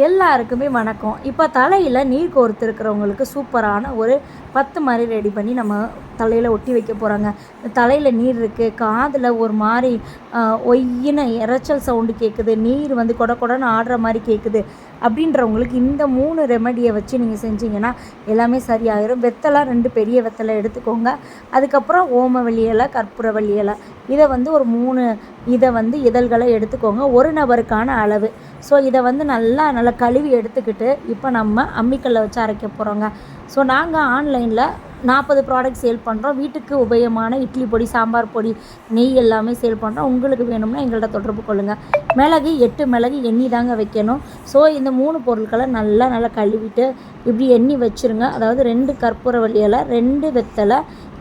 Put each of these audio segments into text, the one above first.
எல்லாருக்குமே வணக்கம். இப்போ தலையில் நீர் கோர்த்துருக்கிறவங்களுக்கு சூப்பரான ஒரு பத்து மாதிரி ரெடி பண்ணி நம்ம தலையில் ஒட்டி வைக்க போகிறாங்க தலையில் நீர் இருக்குது காதில் ஒரு மாதிரி ஒய்யின இறைச்சல் சவுண்டு கேட்குது நீர் வந்து கொட கொடன்னு ஆடுற மாதிரி கேட்குது அப்படின்றவங்களுக்கு இந்த மூணு ரெமடியை வச்சு நீங்கள் செஞ்சீங்கன்னா எல்லாமே சரியாயிரும். வெத்தலை ரெண்டு பெரிய வெத்தலை எடுத்துக்கோங்க. அதுக்கப்புறம் ஓம இலை கற்பூர இலை. இதை வந்து ஒரு மூணு இதை வந்து இதழ்களை எடுத்துக்கோங்க. ஒரு நபருக்கான அளவு. ஸோ இதை வந்து நல்லா நல்லா கழுவி எடுத்துக்கிட்டு இப்போ நம்ம அம்மிக்கல்லை வச்சு அரைக்க போகிறோங்க ஸோ நாங்கள் ஆன்லைனில் நாற்பது ப்ராடக்ட் சேல் பண்ணுறோம் வீட்டுக்கு உபயமான இட்லி பொடி சாம்பார் பொடி நெய் எல்லாமே சேல் பண்ணுறோம் உங்களுக்கு வேணும்னா எங்கள்கிட்ட தொடர்பு கொள்ளுங்கள் மிளகு எட்டு மிளகு எண்ணி தாங்க வைக்கணும். ஸோ இந்த மூணு பொருட்களை நல்லா நல்லா கழுவிட்டு இப்படி எண்ணி வச்சுருங்க. அதாவது ரெண்டு கற்பூர வழியில் ரெண்டு வெத்தலை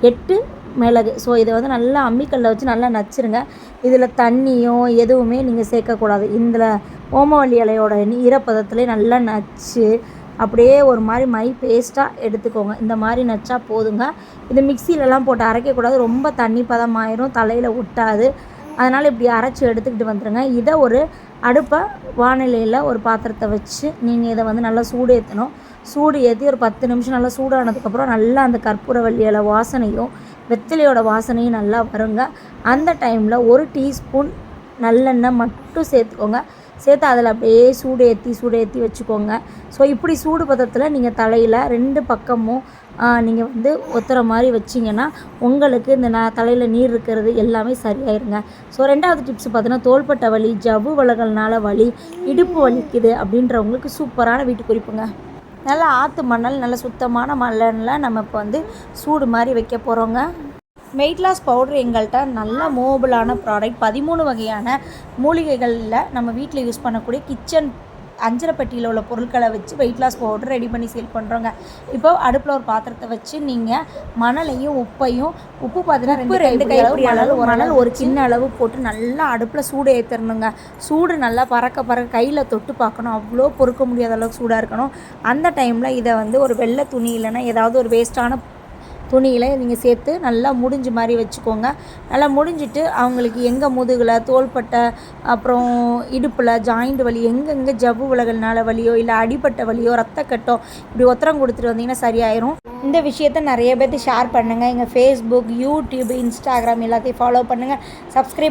எட்டு மிளகு. ஸோ இதை வந்து நல்லா அம்மிக்கல்ல வச்சு நல்லா நச்சுருங்க. இதில் தண்ணியோ எதுவுமே நீங்கள் சேர்க்கக்கூடாது. இந்த ஓமவல்லி இலையோட ஈரப்பதத்துலேயே நல்லா நச்சு அப்படியே ஒரு மாதிரி மை பேஸ்ட்டாக எடுத்துக்கோங்க. இந்த மாதிரி நச்சா போதுங்க. இது மிக்சிலலாம் போட்டு அரைக்கக்கூடாது. ரொம்ப தண்ணி பதமாயிரும். தலையில் ஒட்டாது. அதனால் இப்படி அரைச்சி எடுத்துக்கிட்டு வந்துடுங்க இதை ஒரு அடுப்பை வானிலையில் ஒரு பாத்திரத்தை வச்சு நீங்கள் இதை வந்து நல்லா சூடு ஏற்றணும் சூடு ஏற்றி ஒரு பத்து நிமிஷம் நல்லா சூடானதுக்கப்புறம் நல்லா அந்த கற்பூரவள்ளி இலை வாசனையும் வெத்தலையோட வாசனையும் நல்லா வருங்க. அந்த டைமில் ஒரு டீஸ்பூன் நல்லெண்ணெய் மட்டும் சேர்த்துக்கோங்க. சேர்த்து அதில் அப்படியே சூடு ஏற்றி சூடு ஏற்றி வச்சுக்கோங்க. ஸோ இப்படி சூடு பதத்தில் நீங்கள் தலையில் ரெண்டு பக்கமும் நீங்கள் வந்து ஒத்துற மாதிரி வச்சிங்கன்னா உங்களுக்கு இந்த நான் தலையில் நீர் இருக்கிறது எல்லாமே சரியாயிருங்க. ஸோ ரெண்டாவது டிப்ஸ் பார்த்தீங்கன்னா தோள்பட்டை வலி ஜவ்வு வலகல்னால வலி இடுப்பு வலிக்குது அப்படின்றவங்களுக்கு சூப்பரான வீட்டு குறிப்புங்க நல்லா ஆற்று மணல் நல்ல சுத்தமான மணலில் நம்ம இப்போ வந்து சூடு மாதிரி வைக்க போகிறோங்க வெயிட் லாஸ் பவுடர் எங்கள்கிட்ட நல்ல மூவபிளான ப்ராடக்ட் பதிமூணு வகையான மூலிகைகளில் நம்ம வீட்டில் யூஸ் பண்ணக்கூடிய கிச்சன் அஞ்சரை பெட்டியில் உள்ள பொருட்களை வச்சு வெயிட் லாஸ் பவுடர் ரெடி பண்ணி சேல் பண்ணுறோங்க இப்போ அடுப்பில் ஒரு பாத்திரத்தை வச்சு நீங்கள் மணலையும் உப்பையும் உப்பு பார்த்தீங்கன்னா ரெண்டு ரெண்டு கை அளவு மணல் ஒரு சின்ன அளவு போட்டு நல்லா அடுப்பில் சூடு ஏற்றிடணுங்க சூடு நல்லா பறக்க பறக்க கையில் தொட்டு பார்க்கணும். அவ்வளோ பொறுக்க முடியாத அளவுக்கு சூடாக இருக்கணும். அந்த டைமில் இதை வந்து ஒரு வெள்ளை துணி இல்லைன்னா ஏதாவது ஒரு வேஸ்ட்டான துணியில் நீங்கள் சேர்த்து நல்லா முடிஞ்ச மாதிரி வச்சுக்கோங்க. நல்லா முடிஞ்சிட்டு அவங்களுக்கு எங்கே முதுகில் தோள்பட்டை அப்புறம் இடுப்பில் ஜாயிண்ட் வலி எங்கெங்கே ஜவ்வு விலகல்னால வலியோ இல்லை அடிப்பட்ட வலியோ ரத்தக்கட்டோ இப்படி ஒத்தரம் கொடுத்துட்டு வந்தீங்கன்னா சரியாயிரும். இந்த விஷயத்த நிறைய பேர்த்து ஷேர் பண்ணுங்கள் எங்கள் ஃபேஸ்புக் யூடியூப் இன்ஸ்டாகிராம் எல்லாத்தையும் ஃபாலோ பண்ணுங்கள் சப்ஸ்கிரைப்